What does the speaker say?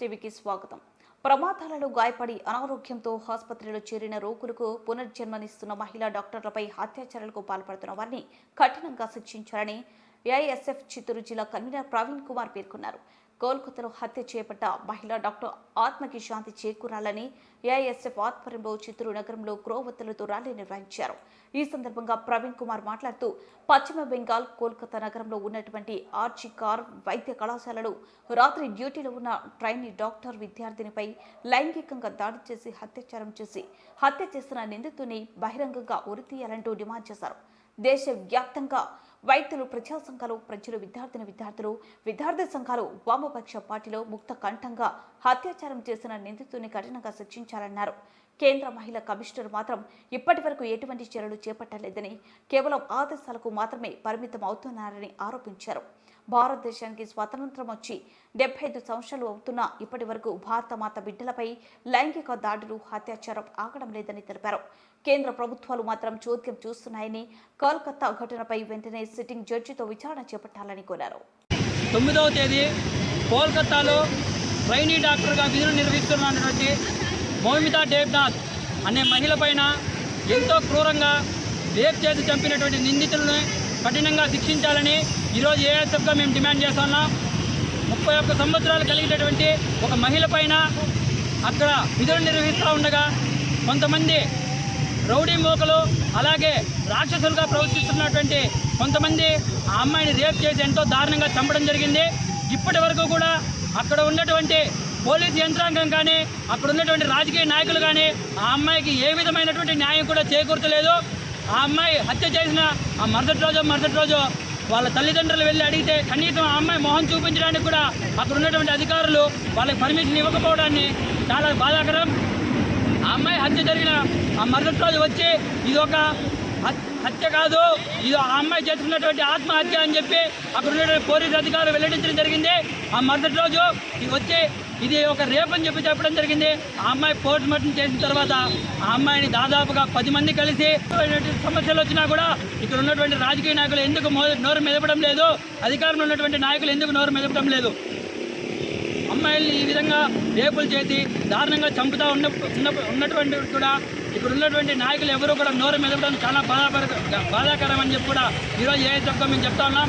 టీవీకి స్వాగతం. ప్రమాదాలలో గాయపడి అనారోగ్యంతో ఆసుపత్రిలో చేరిన రోగులకు పునర్జన్మనిస్తున్న మహిళా డాక్టర్లపై అత్యాచారాలకు పాల్పడుతున్న వారిని కఠినంగా శిక్షించాలని ఏఐఎస్ఎఫ్ చిత్తూరు జిల్లా కన్వీనర్ ప్రవీణ్ కుమార్ పేర్కొన్నారు. కోల్కతాలో హత్య చేపట్ట మహిళ డాక్టర్ ఆత్మకి శాంతి చేకూరాలని ఏఐఎస్ఎఫ్ ఆధ్వర్యంలో చిత్తూరు నగరంలో క్రోవత్తలతో ర్యాలీ నిర్వహించారు. ఈ సందర్భంగా ప్రవీణ్ కుమార్ మాట్లాడుతూ పశ్చిమ బెంగాల్ కోల్కతా నగరంలో ఉన్నటువంటి ఆర్చి కార్ వైద్య కళాశాలలో రాత్రి డ్యూటీలో ఉన్న ట్రైనీ డాక్టర్ విద్యార్థినిపై లైంగికంగా దాడి చేసి హత్యాచారం చేసి హత్య చేసిన నిందితుని బహిరంగంగా ఉరితీయాలంటూ డిమాండ్ చేశారు. దేశవ్యాప్తంగా వైద్యులు ప్రజా సంఘాలు ప్రజలు విద్యార్థిని విద్యార్థులు విద్యార్థి సంఘాలు వామపక్ష పార్టీలో ముక్త కంఠంగా అత్యాచారం చేసిన నిందితుని కఠినంగా శిక్షించాలన్నారు. కేంద్ర మహిళా కమిషనర్ మాత్రం ఇప్పటి వరకు ఎటువంటి చర్యలు చేపట్టలేదని కేవలం ఆదేశాలకు మాత్రమే పరిమితం అవుతున్నారని ఆరోపించారు. భారతదేశానికి స్వాతంత్రం వచ్చి డెబ్బై ఐదు సంవత్సరాలు అవుతున్నా ఇప్పటి వరకు భారత మాత బిడ్డలపై లైంగిక దాడులు అత్యాచారం ఆగడం లేదని తెలిపారు. కేంద్ర ప్రభుత్వాలు మాత్రం చోద్యం చూస్తున్నాయని కోల్కతా ఘటనపై వెంటనే సిట్టింగ్ జడ్జితో విచారణ చేపట్టాలని కోరారు. తొమ్మిదవ తేదీ కోల్కతాలో ట్రైనీ డాక్టర్గా విధులు నిర్వహిస్తున్నటువంటి మౌమితా దేవ్నాథ్ అనే మహిళ పైన ఎంతో క్రూరంగా రేప్ చేసి చంపినటువంటి నిందితులను కఠినంగా శిక్షించాలని ఈరోజు ఏఎస్ఎఫ్గా మేము డిమాండ్ చేస్తున్నాం ముప్పై ఒక్క సంవత్సరాలు కలిగినటువంటి ఒక మహిళ పైన అక్కడ విధులు నిర్వహిస్తూ ఉండగా కొంతమంది రౌడీ మోకలు అలాగే రాక్షసులుగా ప్రవర్తిస్తున్నటువంటి కొంతమంది ఆ అమ్మాయిని రేప్ చేసి ఎంతో దారుణంగా చంపడం జరిగింది. ఇప్పటి వరకు కూడా అక్కడ ఉన్నటువంటి పోలీస్ యంత్రాంగం కానీ అక్కడ ఉన్నటువంటి రాజకీయ నాయకులు కానీ ఆ అమ్మాయికి ఏ విధమైనటువంటి న్యాయం కూడా చేకూర్చలేదు. ఆ అమ్మాయి హత్య చేసిన ఆ మరుసటి రోజు మరుసటి రోజు వాళ్ళ తల్లిదండ్రులు వెళ్ళి అడిగితే కనీసం ఆ అమ్మాయి మొహం చూపించడానికి కూడా అక్కడ ఉన్నటువంటి అధికారులు వాళ్ళకి పర్మిషన్ ఇవ్వకపోవడాన్ని చాలా బాధాకరం. ఆ అమ్మాయి హత్య జరిగిన ఆ మరుసటి రోజు వచ్చి ఇది ఒక హత్య కాదు. ఇది ఆ అమ్మాయి చేసుకున్నటువంటి ఆత్మహత్య అని చెప్పి అక్కడ ఉన్నటువంటి పోలీస్ అధికారులు వెల్లడించడం జరిగింది. ఆ మరుసటి రోజు ఇది వచ్చి ఇది ఒక రేపు అని చెప్పి చెప్పడం జరిగింది. ఆ అమ్మాయి పోస్ట్ మార్టం చేసిన తర్వాత ఆ అమ్మాయిని దాదాపుగా పది మంది కలిసి సమస్యలు వచ్చినా కూడా ఇక్కడ ఉన్నటువంటి రాజకీయ నాయకులు ఎందుకు మో- నోరు మెదపడం లేదు? అధికారంలో ఉన్నటువంటి నాయకులు ఎందుకు నోరు మెదపడం లేదు? అమ్మాయిల్ని ఈ విధంగా రేపులు చేసి దారుణంగా చంపుతా ఉన్న ఉన్న- ఉన్నటువంటి కూడా ఇక్కడ ఉన్నటువంటి నాయకులు ఎవరు కూడా నోరు మెదపడం చాలా బాధాకర బాధాకరం అని చెప్పి కూడా ఈరోజు ఏ మేము చెప్తా ఉన్నాం.